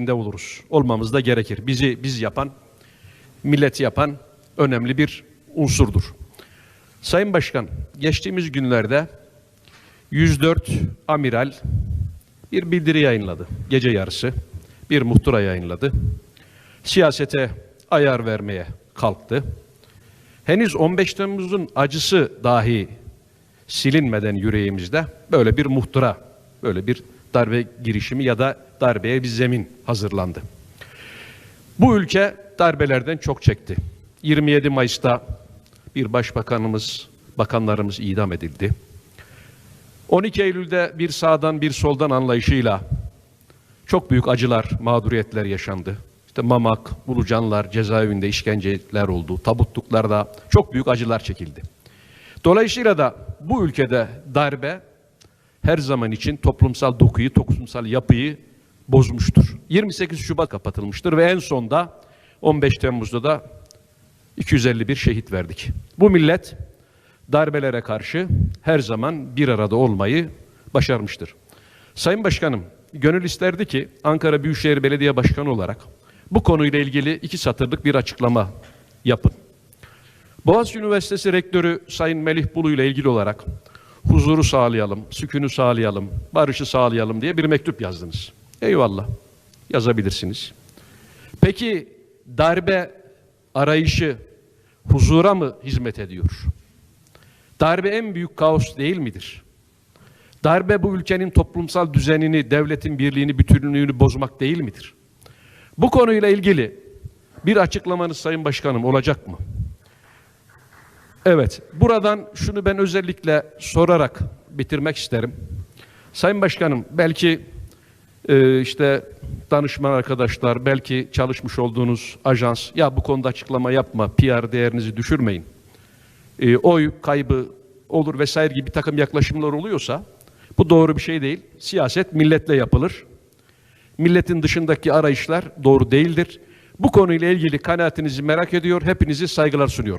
içinde oluruz. Olmamız da gerekir. Bizi biz yapan, milleti yapan önemli bir unsurdur. Sayın Başkan, geçtiğimiz günlerde 104 amiral bir bildiri yayınladı. Gece yarısı bir muhtıra yayınladı. Siyasete ayar vermeye kalktı. Henüz 15 Temmuz'un acısı dahi silinmeden yüreğimizde böyle bir muhtıra, böyle bir darbe girişimi ya da darbeye bir zemin hazırlandı. Bu ülke darbelerden çok çekti. 27 Mayıs'ta bir başbakanımız, bakanlarımız idam edildi. 12 Eylül'de bir sağdan bir soldan anlayışıyla çok büyük acılar, mağduriyetler yaşandı. İşte Mamak, Ulucanlar, cezaevinde işkenceler oldu. Tabutluklarda çok büyük acılar çekildi. Dolayısıyla da bu ülkede darbe her zaman için toplumsal dokuyu, toplumsal yapıyı bozmuştur. 28 Şubat kapatılmıştır ve en sonda 15 Temmuz'da da 251 şehit verdik. Bu millet darbelere karşı her zaman bir arada olmayı başarmıştır. Sayın Başkanım, gönül isterdi ki Ankara Büyükşehir Belediye Başkanı olarak bu konuyla ilgili iki satırlık bir açıklama yapın. Boğaziçi Üniversitesi Rektörü Sayın Melih Bulu ile ilgili olarak huzuru sağlayalım, sükünü sağlayalım, barışı sağlayalım diye bir mektup yazdınız. Eyvallah, yazabilirsiniz. Peki darbe arayışı huzura mı hizmet ediyor? Darbe en büyük kaos değil midir? Darbe bu ülkenin toplumsal düzenini, devletin birliğini, bütünlüğünü bozmak değil midir? Bu konuyla ilgili bir açıklamanız Sayın Başkanım olacak mı? Evet, buradan şunu ben özellikle sorarak bitirmek isterim. Sayın Başkanım, belki e, işte danışman arkadaşlar, belki çalışmış olduğunuz ajans, ya bu konuda açıklama yapma, PR değerinizi düşürmeyin, e, oy kaybı olur vesaire gibi bir takım yaklaşımlar oluyorsa, bu doğru bir şey değil. Siyaset milletle yapılır. Milletin dışındaki arayışlar doğru değildir. Bu konuyla ilgili kanaatinizi merak ediyor, hepinizi saygılar sunuyorum.